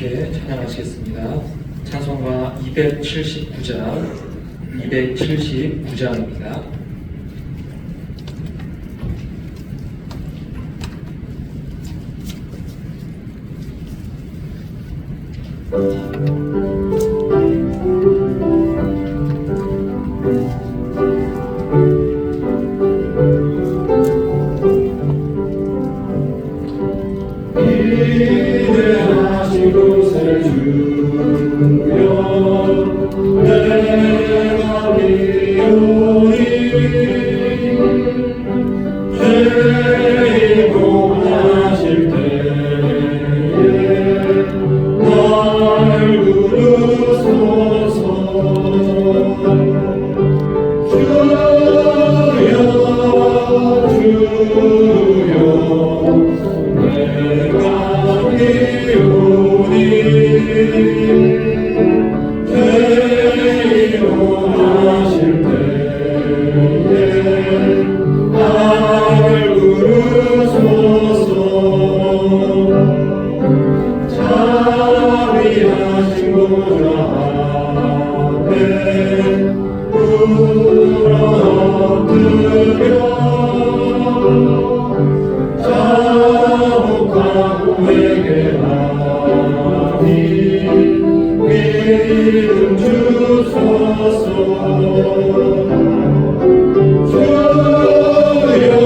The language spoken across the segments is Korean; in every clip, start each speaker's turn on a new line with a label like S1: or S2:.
S1: 함께 찬양하시겠습니다. 찬송가 279장, 279장입니다.
S2: Amen. 주여 내가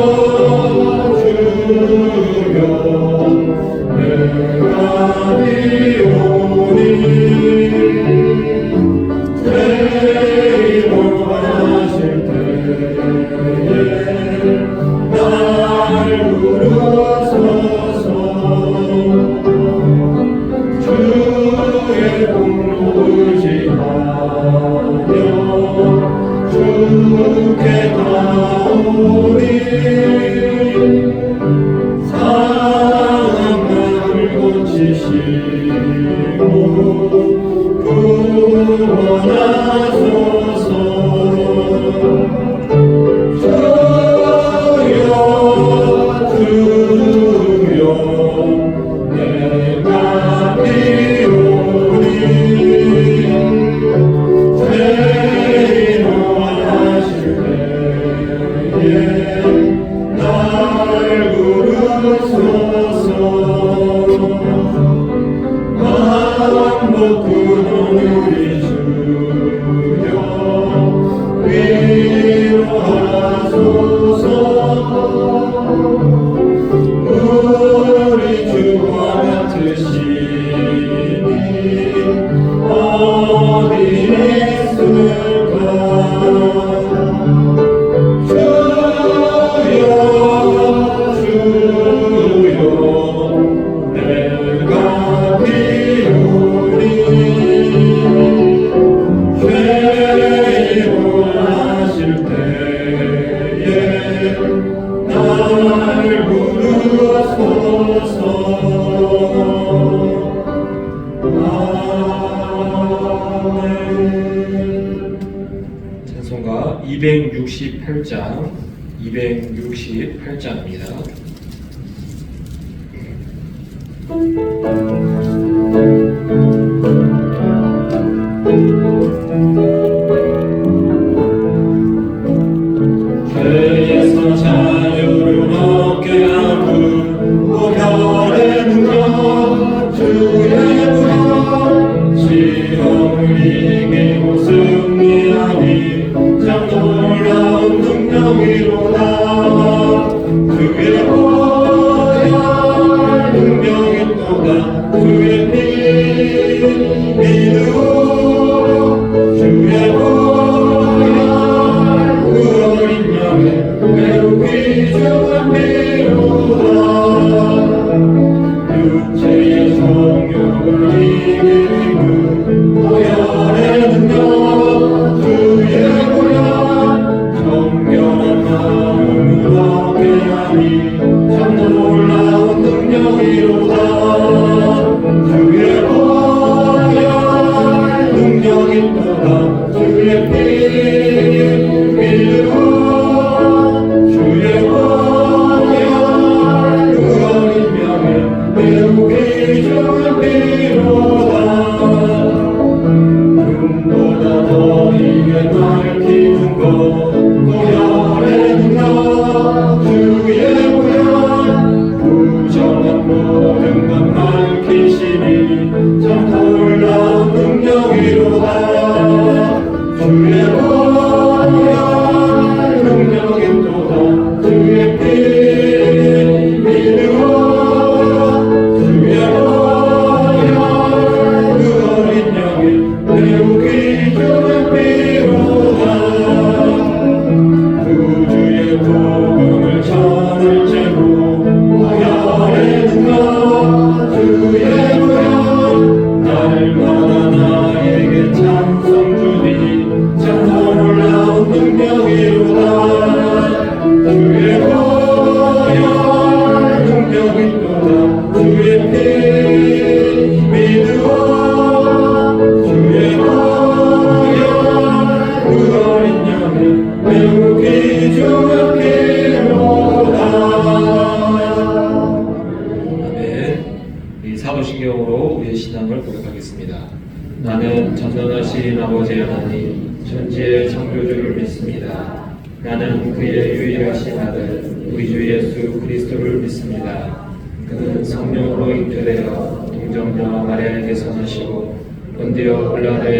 S2: 비오니. Богу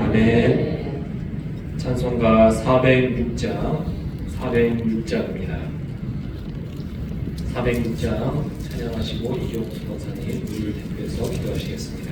S2: 아멘. 찬송가 406장 406장입니다. 406장 찬양하시고 이경수 권사님 우리를 대표해서 기도하시겠습니다.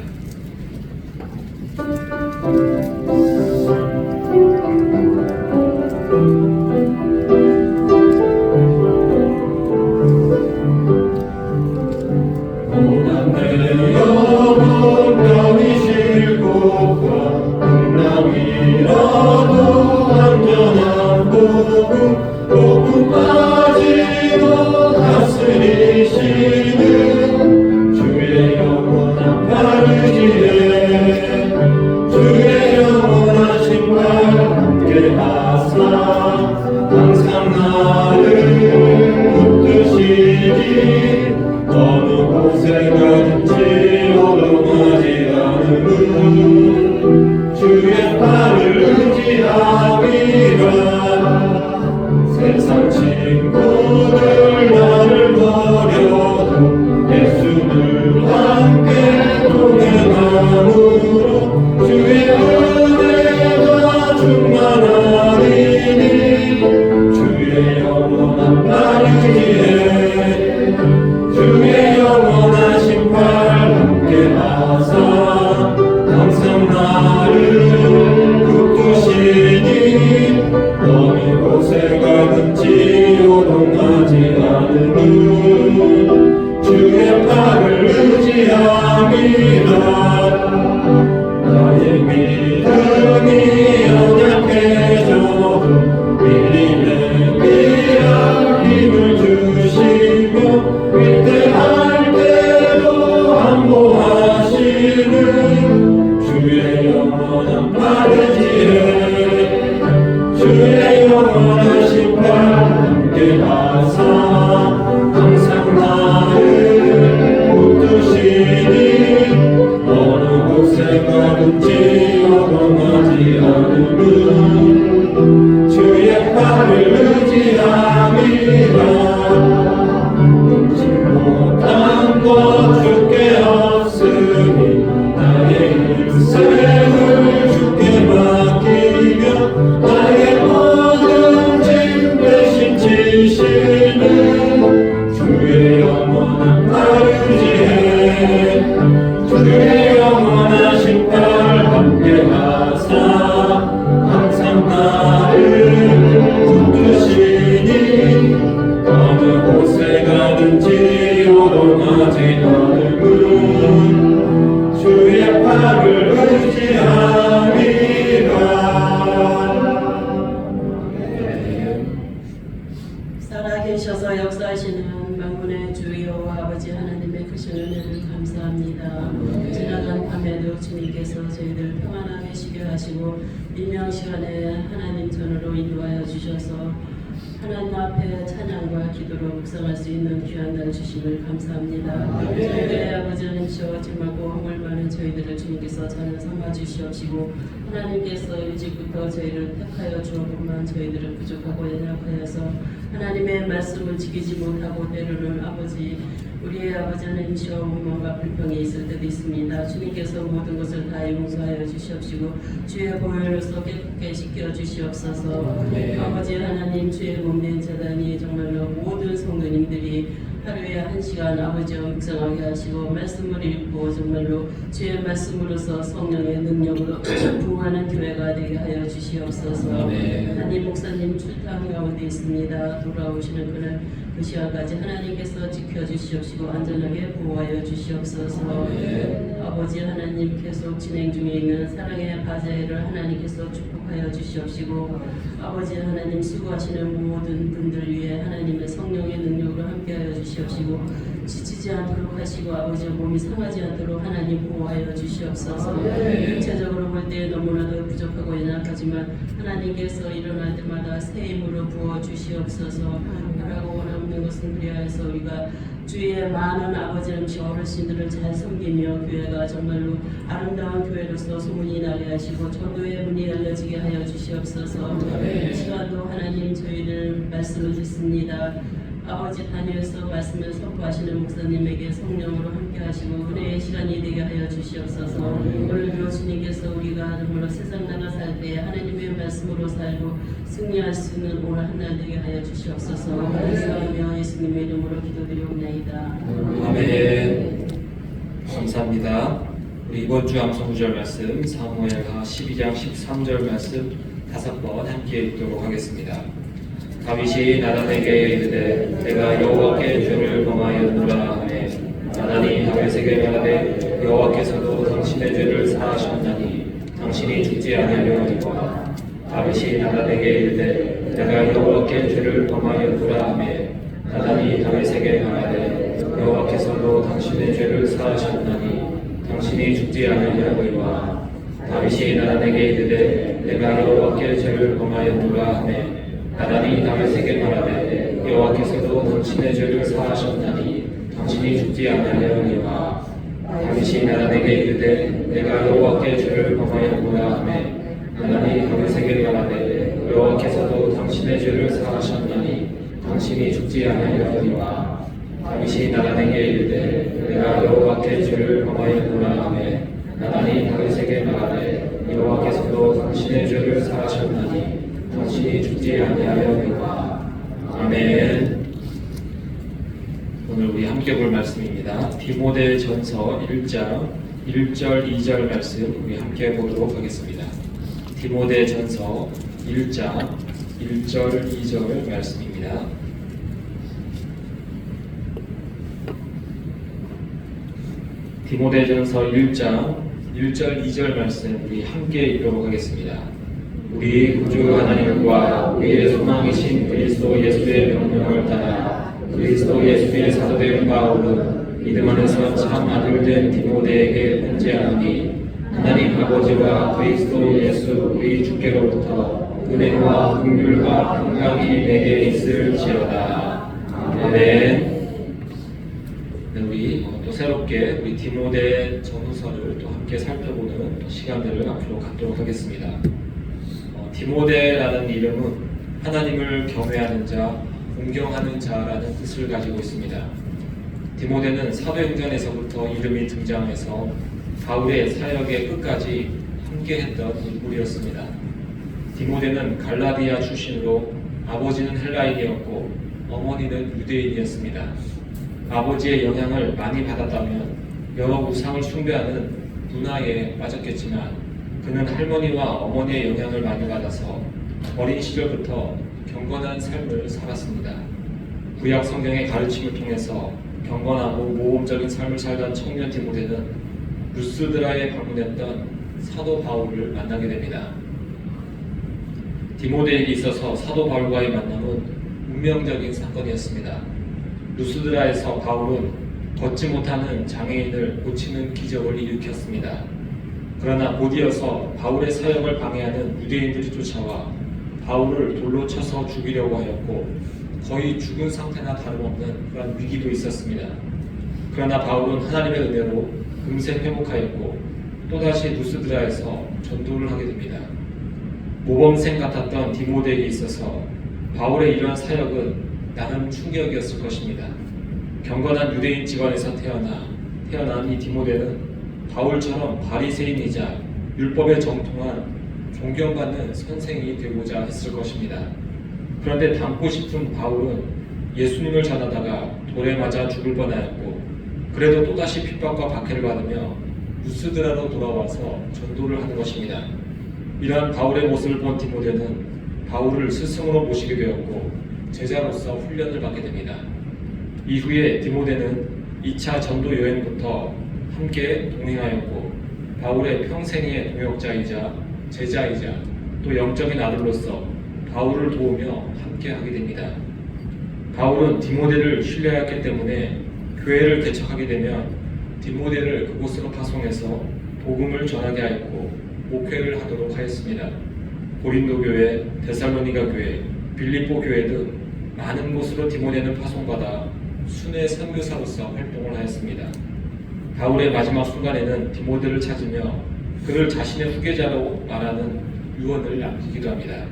S3: 가든지 요동하지 않음
S4: 묵상할 수 있는 귀한 날 주심을 감사합니다. 저희들의 아버지 하나님이시여 정말고 허물 많은 저희들을 주님께서 잘 삼아 주시옵시고 하나님께서 일찍부터 저희를 택하여 주었건만 저희들은 부족하고 연약하여서 하나님의 말씀을 지키지 못하고 때로는 아버지 우리의 아버지 하나님이시여 원망과 불평이 있을 때도 있습니다. 주님께서 모든 것을 다 용서하여 주시옵시고 주의 보혈로서 깨끗게 씻겨 주시옵소서
S2: 네.
S4: 아버지 하나님 주의 몸된 재단이 정말로 모든 성도님들이 하루에 한 시간 아버지와 묵상하게 하시고 말씀을 읽고 정말로 주의 말씀으로서 성령의 능력으로 부하는 교회가 되게 하여 주시옵소서
S2: 아멘.
S4: 하나님 목사님 출장 가운데 있습니다 돌아오시는 그날 그 시간까지 하나님께서 지켜주시옵시고 안전하게 보호하여 주시옵소서. 아버지 하나님 계속 진행 중에 있는 사랑의 바제를 하나님께서 축복하여 주시옵시고 아버지 하나님 수고하시는 모든 분들 위해 하나님의 성령의 능력으로 함께하여 주시옵시고 지치지 않도록 하시고 아버지의 몸이 상하지 않도록 하나님 보호하여 주시옵소서. 육체적으로 볼 때 너무나도 부족하고 연약하지만 하나님께서 일어날 때마다 새 힘으로 부어 주시옵소서. 하라고 원하는 것은 그리하여서 우리가 주의 많은 아버지 음식 어르신들을 잘 섬기며 교회가 정말로 아름다운 교회로서 소문이 나게 하시고 전도의 문이 열려지게 하여 주시옵소서. 이 시간도 하나님 저희를 말씀을 듣습니다 아버지 다니엘서 말씀을 선포하시는 목사님에게 성령으로 함께 하시고 은혜의 시간이 되게 하여 주시옵소서 오늘 교수님께서 우리가 정말로 세상 나가 살 때 하나님의 말씀으로 살고 승리할 수 있는 오늘 한날 되게 하여 주시옵소서 감사하며 예수님의 이름으로 기도드리옵나이다
S2: 아멘. 감사합니다. 우리 이번 주 암송 구절 말씀 사무엘하 12장 13절 말씀 다섯 번 함께 읽도록 하겠습니다. 다윗이 나단에게 이르되 내가 여호와께 죄를 범하였노라 하매 나단이 다윗에게 말하되 여호와께서도 당신의 죄를 사하셨나니 당신이 죽지 아니하려니와 다윗이 나단에게 이르되 내가 여호와께 죄를 범하였노라 하매 나단이 다윗에게 말하되 여호와께서도 당신의 죄를 사하셨나니 당신이 죽지 아니하려니와 다윗이 나단에게 이르되 내가 여호와께 죄를 범하였노라 하매 나단이 다윗에게 말하되 여호와께서도 당신의 죄를 사하셨나니 당신이 죽지 아니하려니와 다윗이 나단에게 이르되 내가 여호와께 죄를 범하였노라 하매 나단이 다윗에게 말하되 여호와께서도 당신의 죄를 사하셨나니 당신이 죽지 아니하려니와 다윗이 나단에게 이르되 내가 여호와께 죄를 범하였노라 하매 나단이 다윗에게 말하되 여호와께서도 당신의 죄를 사하셨나니 당신이 죽지 아니하려니와 아멘. 오늘 우리 함께 볼 말씀입니다. 디모데 전서 1장 1절 2절 말씀 우리 함께 보도록 하겠습니다. 디모데 전서 1장 1절 2절 말씀입니다. 디모데전서 1장 1절 2절 말씀 우리 함께 읽도록 하겠습니다. 우리 구주 하나님과 우리의 소망이신 그리스도 예수의 명령을 따라 그리스도 예수의 사도된 바울은 믿음 안에서 참 아들된 디모데에게 편지하노니 하나님 아버지와 그리스도 예수 우리 주께로부터 은혜와 긍휼과 평강이 내게 있을지어다. 아멘. 네, 우리 어, 또 새롭게 우리 디모데 전후서를 또 함께 살펴보는 또 시간들을 앞으로 갖도록 하겠습니다. 어, 디모데라는 이름은 하나님을 경외하는 자, 공경하는 자라는 뜻을 가지고 있습니다. 디모데는 사도행전에서부터 이름이 등장해서 바울의 사역의 끝까지 함께했던 인물이었습니다. 디모데는 갈라디아 출신으로 아버지는 헬라인이었고 어머니는 유대인이었습니다. 아버지의 영향을 많이 받았다면 여러 우상을 숭배하는 문화에 빠졌겠지만 그는 할머니와 어머니의 영향을 많이 받아서 어린 시절부터 경건한 삶을 살았습니다. 구약 성경의 가르침을 통해서 경건하고 모범적인 삶을 살던 청년 디모데는 루스드라에 방문했던 사도 바울을 만나게 됩니다. 디모데에게 있어서 사도 바울과의 만남은 운명적인 사건이었습니다. 루스드라에서 바울은 걷지 못하는 장애인을 고치는 기적을 일으켰습니다. 그러나 곧이어서 바울의 사역을 방해하는 유대인들이 쫓아와 바울을 돌로 쳐서 죽이려고 하였고 거의 죽은 상태나 다름없는 그런 위기도 있었습니다. 그러나 바울은 하나님의 은혜로 금세 회복하였고 또다시 루스드라에서 전도를 하게 됩니다. 모범생 같았던 디모데에게 있어서 바울의 이러한 사역은 나름 충격이었을 것입니다. 경건한 유대인 집안에서 태어나 태어난 이 디모데는 바울처럼 바리새인이자 율법에 정통한 존경받는 선생이 되고자 했을 것입니다. 그런데 닮고 싶은 바울은 예수님을 전하다가 돌에 맞아 죽을 뻔하였고 그래도 또다시 핍박과 박해를 받으며 루스드라로 돌아와서 전도를 하는 것입니다. 이러한 바울의 모습을 본 디모데는 바울을 스승으로 모시게 되었고 제자로서 훈련을 받게 됩니다. 이후에 디모데는 2차 전도 여행부터 함께 동행하였고 바울의 평생의 동역자이자 제자이자 또 영적인 아들로서 바울을 도우며 함께 하게 됩니다. 바울은 디모데를 신뢰하였기 때문에 교회를 개척하게 되면 디모데를 그곳으로 파송해서 복음을 전하게 하였고 목회를 하도록 하였습니다. 고린도 교회, 데살로니가 교회, 빌립보 교회 등 많은 곳으로 디모데는 파송받아 순회 선교사로서 활동을 하였습니다. 바울의 마지막 순간에는 디모데를 찾으며 그를 자신의 후계자로 말하는 유언을 남기기도 합니다.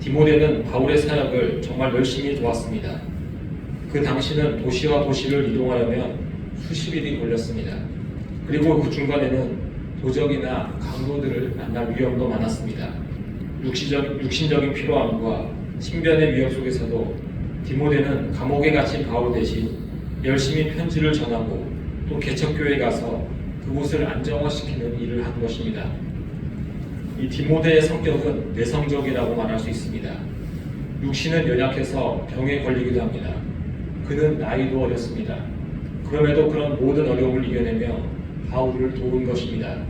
S2: 디모데는 바울의 사역을 정말 열심히 도왔습니다. 그 당시는 도시와 도시를 이동하려면 수십 일이 걸렸습니다. 그리고 그 중간에는 도적이나 강도들을 만날 위험도 많았습니다. 육시적, 육신적인 피로함과 신변의 위협 속에서도 디모데는 감옥에 갇힌 바울 대신 열심히 편지를 전하고 또 개척교회에 가서 그곳을 안정화시키는 일을 한 것입니다. 이 디모데의 성격은 내성적이라고 말할 수 있습니다. 육신은 연약해서 병에 걸리기도 합니다. 그는 나이도 어렸습니다. 그럼에도 그런 모든 어려움을 이겨내며 바울을 도운 것입니다.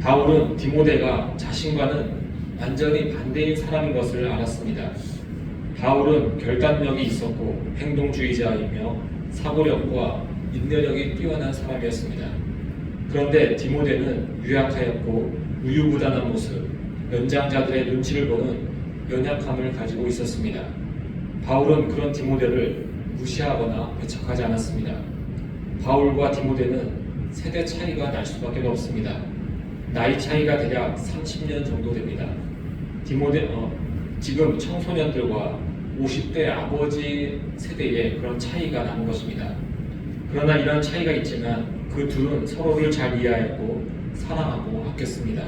S2: 바울은 디모데가 자신과는 완전히 반대인 사람인 것을 알았습니다. 바울은 결단력이 있었고 행동주의자이며 사고력과 인내력이 뛰어난 사람이었습니다. 그런데 디모데는 유약하였고 우유부단한 모습, 연장자들의 눈치를 보는 연약함을 가지고 있었습니다. 바울은 그런 디모데를 무시하거나 배척하지 않았습니다. 바울과 디모데는 세대 차이가 날 수밖에 없습니다. 나이 차이가 대략 30년 정도 됩니다. 디모데 어, 지금 청소년들과 50대 아버지 세대의 그런 차이가 나는 것입니다. 그러나 이런 차이가 있지만 그 둘은 서로를 잘 이해하였고 사랑하고 아꼈습니다.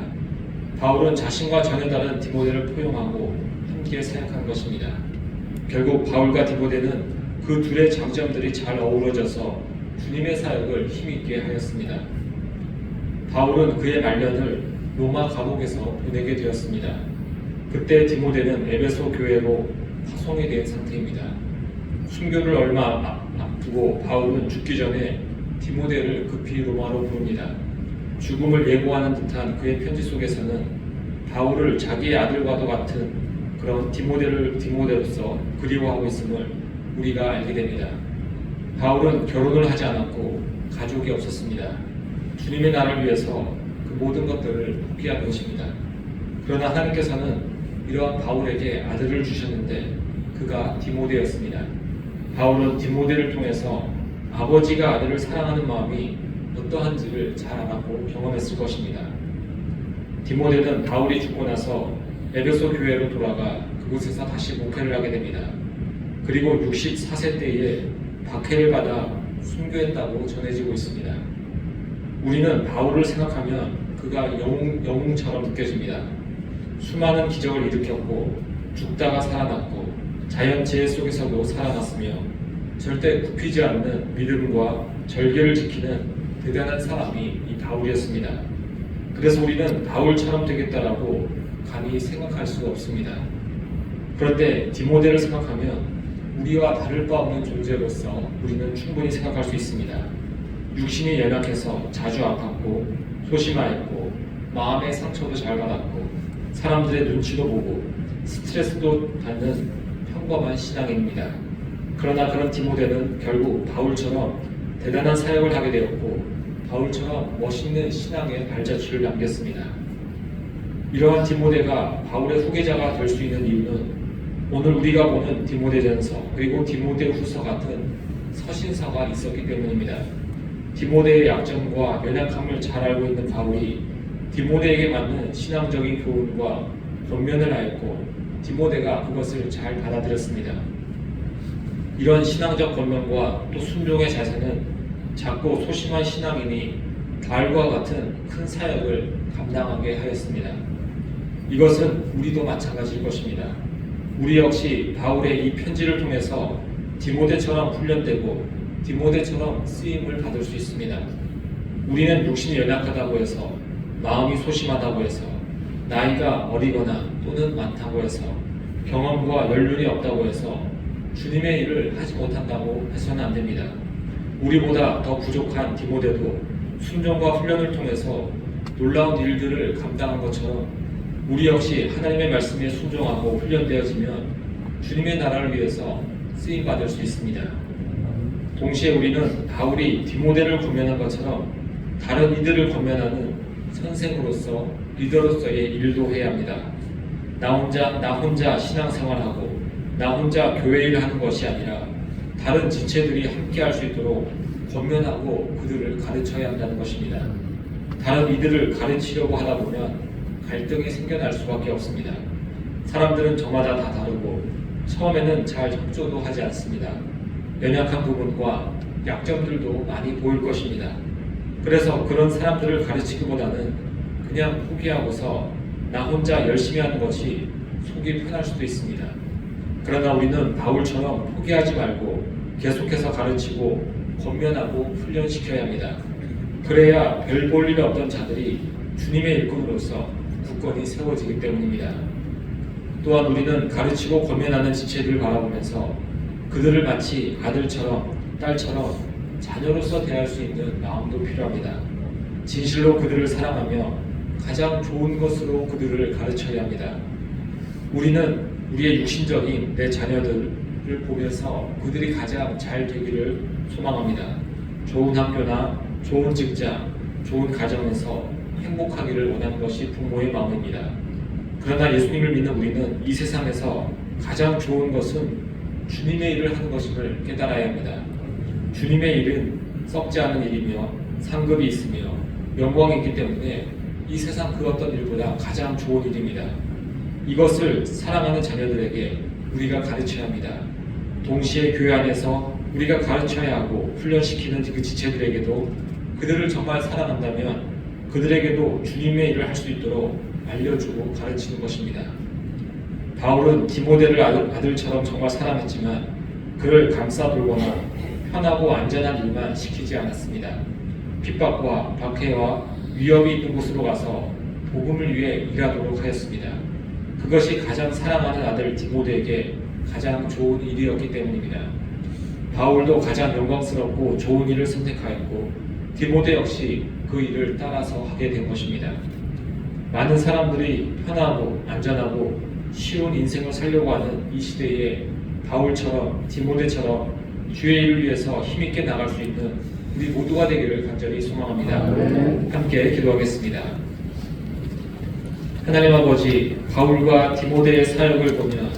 S2: 바울은 자신과 전혀 다른 디모데를 포용하고 함께 사역한 것입니다. 결국 바울과 디모데는 그 둘의 장점들이 잘 어우러져서 주님의 사역을 힘있게 하였습니다. 바울은 그의 말년을 로마 감옥에서 보내게 되었습니다. 그때 디모데는 에베소 교회로 파송이 된 상태입니다. 순교를 얼마 앞- 앞 두고 바울은 죽기 전에 디모데를 급히 로마로 부릅니다. 죽음을 예고하는 듯한 그의 편지 속에서는 바울을 자기의 아들과도 같은 그런 디모데를 디모데로서 그리워하고 있음을 우리가 알게 됩니다. 바울은 결혼을 하지 않았고 가족이 없었습니다. 주님의 나라를 위해서 그 모든 것들을 포기한 것입니다. 그러나 하나님께서는 이러한 바울에게 아들을 주셨는데 그가 디모데였습니다. 바울은 디모데를 통해서 아버지가 아들을 사랑하는 마음이 어떠한지를 잘 알았고 경험했을 것입니다. 디모데는 바울이 죽고 나서 에베소 교회로 돌아가 그곳에서 다시 목회를 하게 됩니다. 그리고 64세 때에 박해를 받아 순교했다고 전해지고 있습니다. 우리는 바울을 생각하면 그가 영웅, 영웅처럼 느껴집니다. 수많은 기적을 일으켰고 죽다가 살아났고 자연재해 속에서도 살아났으며 절대 굽히지 않는 믿음과 절개를 지키는 대단한 사람이 이 바울이었습니다. 그래서 우리는 바울처럼 되겠다라고 감히 생각할 수가 없습니다. 그런데 디모데를 생각하면 우리와 다를 바 없는 존재로서 우리는 충분히 생각할 수 있습니다. 육신이 연약해서 자주 아팠고 소심하였고 마음의 상처도 잘 받았고 사람들의 눈치도 보고 스트레스도 받는 평범한 신앙인입니다. 그러나 그런 디모데는 결국 바울처럼 대단한 사역을 하게 되었고 바울처럼 멋있는 신앙의 발자취를 남겼습니다. 이러한 디모데가 바울의 후계자가 될 수 있는 이유는 오늘 우리가 보는 디모데전서 그리고 디모데후서 같은 서신서가 있었기 때문입니다. 디모데의 약점과 연약함을 잘 알고 있는 바울이 디모데에게 맞는 신앙적인 교훈과 권면을 하였고 디모데가 그것을 잘 받아들였습니다. 이런 신앙적 권면과 또 순종의 자세는 작고 소심한 신앙인이 달과 같은 큰 사역을 감당하게 하였습니다. 이것은 우리도 마찬가지일 것입니다. 우리 역시 바울의 이 편지를 통해서 디모데처럼 훈련되고 디모데처럼 쓰임을 받을 수 있습니다. 우리는 육신이 연약하다고 해서 마음이 소심하다고 해서 나이가 어리거나 또는 많다고 해서 경험과 연륜이 없다고 해서 주님의 일을 하지 못한다고 해서는 안 됩니다. 우리보다 더 부족한 디모데도 순종과 훈련을 통해서 놀라운 일들을 감당한 것처럼 우리 역시 하나님의 말씀에 순종하고 훈련되어지면 주님의 나라를 위해서 쓰임 받을 수 있습니다. 동시에 우리는 바울이 디모데를 권면한 것처럼 다른 이들을 권면하는 선생으로서 리더로서의 일도 해야 합니다. 나 혼자 나 혼자 신앙생활하고 나 혼자 교회 일을 하는 것이 아니라 다른 지체들이 함께 할 수 있도록 권면하고 그들을 가르쳐야 한다는 것입니다. 다른 이들을 가르치려고 하다 보면 갈등이 생겨날 수밖에 없습니다. 사람들은 저마다 다 다르고 처음에는 잘 협조도 하지 않습니다. 연약한 부분과 약점들도 많이 보일 것입니다. 그래서 그런 사람들을 가르치기보다는 그냥 포기하고서 나 혼자 열심히 하는 것이 속이 편할 수도 있습니다. 그러나 우리는 바울처럼 포기하지 말고 계속해서 가르치고 권면하고 훈련시켜야 합니다. 그래야 별 볼 일 없던 자들이 주님의 일꾼으로서 굳건히 세워지기 때문입니다. 또한 우리는 가르치고 권면하는 지체들을 바라보면서 그들을 마치 아들처럼 딸처럼 자녀로서 대할 수 있는 마음도 필요합니다. 진실로 그들을 사랑하며 가장 좋은 것으로 그들을 가르쳐야 합니다. 우리는 우리의 육신적인 내 자녀들을 보면서 그들이 가장 잘 되기를 소망합니다. 좋은 학교나 좋은 직장, 좋은 가정에서 행복하기를 원하는 것이 부모의 마음입니다. 그러나 예수님을 믿는 우리는 이 세상에서 가장 좋은 것은 주님의 일을 하는 것임을 깨달아야 합니다. 주님의 일은 썩지 않은 일이며 상급이 있으며 영광이 있기 때문에 이 세상 그 어떤 일보다 가장 좋은 일입니다. 이것을 사랑하는 자녀들에게 우리가 가르쳐야 합니다. 동시에 교회 안에서 우리가 가르쳐야 하고 훈련시키는 그 지체들에게도 그들을 정말 사랑한다면 그들에게도 주님의 일을 할 수 있도록 알려주고 가르치는 것입니다. 바울은 디모데를 아들, 아들처럼 정말 사랑했지만 그를 감싸 돌거나 편하고 안전한 일만 시키지 않았습니다. 핍박과 박해와 위협이 있는 곳으로 가서 복음을 위해 일하도록 하였습니다. 그것이 가장 사랑하는 아들 디모데에게 가장 좋은 일이었기 때문입니다. 바울도 가장 영광스럽고 좋은 일을 선택하였고 디모데 역시 그 일을 따라서 하게 된 것입니다. 많은 사람들이 편하고 안전하고 쉬운 인생을 살려고 하는 이 시대에 바울처럼 디모데처럼 주의 일을 위해서 힘있게 나갈 수 있는 우리 모두가 되기를 간절히 소망합니다. 함께 기도하겠습니다. 하나님 아버지 바울과 디모데의 사역을 보면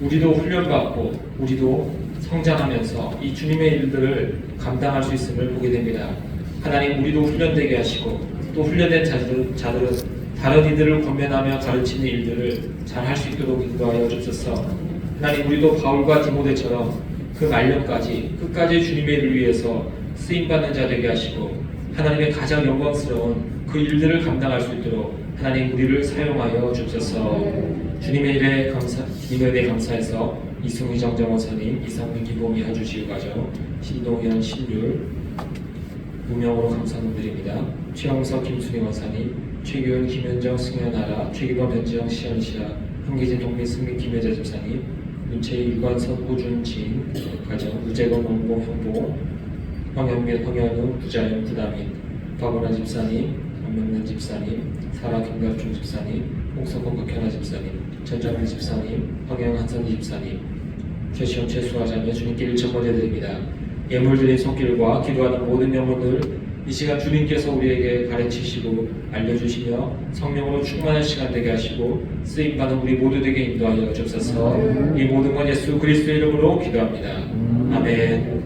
S2: 우리도 훈련받고 우리도 성장하면서 이 주님의 일들을 감당할 수 있음을 보게 됩니다. 하나님 우리도 훈련되게 하시고 또 훈련된 자들은, 자들은 다른 이들을 권면하며 가르치는 일들을 잘 할 수 있도록 인도하여 주소서. 하나님 우리도 바울과 디모데처럼 그 말년까지 끝까지 주님의 일을 위해서 쓰임 받는 자 되게 하시고 하나님의 가장 영광스러운 그 일들을 감당할 수 있도록 하나님 우리를 사용하여 주소서. 주님의 일에 감사, 주님의 일에 감사해서 이승희 정정원사님, 이상민 기범이 해주시고 가정, 신동현, 신율, 무명으로 감사드립니다. 최영석, 김순희 원사님, 최규현, 김현정, 승현아라, 최기범, 현지영, 시현시아, 한기진, 동민, 승민, 김혜자 집사님, 문채희, 유관선, 우준진, 가정, 우재건, 원봉, 형보, 황현민, 황현우, 부자연, 부다민, 박원아 집사님, 박명란 집사님, 사라 김갑중 집사님, 홍석원 박현아 집사님, 전정민 집사님, 황영 한선희 집사님, 최시영 최수화자매 주님께 일천번째 드립니다. 예물 드린 손길과 기도하는 모든 영혼들 이 시간 주님께서 우리에게 가르치시고 알려주시며 성령으로 충만한 시간 되게 하시고 쓰임받은 우리 모두 되게 인도하여 주옵소서. 이 모든 건 예수 그리스도의 이름으로 기도합니다. 아멘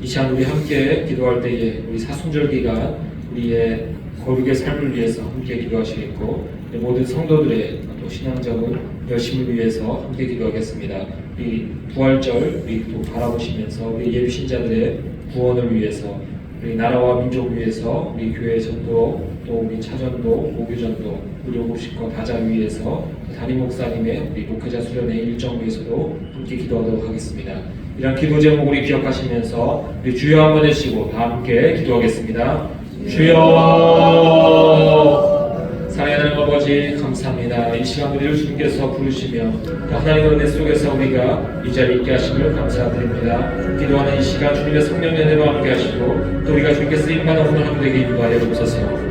S2: 이 시간 우리 함께 기도할 때에 우리 사순절 기간 우리의 거룩의 삶을 위해서 함께 기도하시겠고 모든 성도들의 또 신앙적인 열심을 위해서 함께 기도하겠습니다. 우리 부활절 우리 또 바라보시면서 우리 예비 신자들의 구원을 위해서 우리 나라와 민족을 위해서 우리 교회 전도 또 우리 차전도 모교전도 의료고식과 다자를 위해서 담임 목사님의 우리 목회자 수련회 일정 위해서도 함께 기도하도록 하겠습니다. 이런 기도 제목 우리 기억하시면서 우리 주여 한번 해주시고 다 함께 기도하겠습니다. 주여 사랑하는 아버지 감사합니다. 이 시간 우리를 주님께서 부르시며 또 하나님의 은혜 속에서 우리가 이 자리에 있게 하심을 감사드립니다. 기도하는 이 시간 주님의 성령 연애로 함께 하시고 또 우리가 주님께 쓰임받는 오늘 되게 인도하여 주옵소서.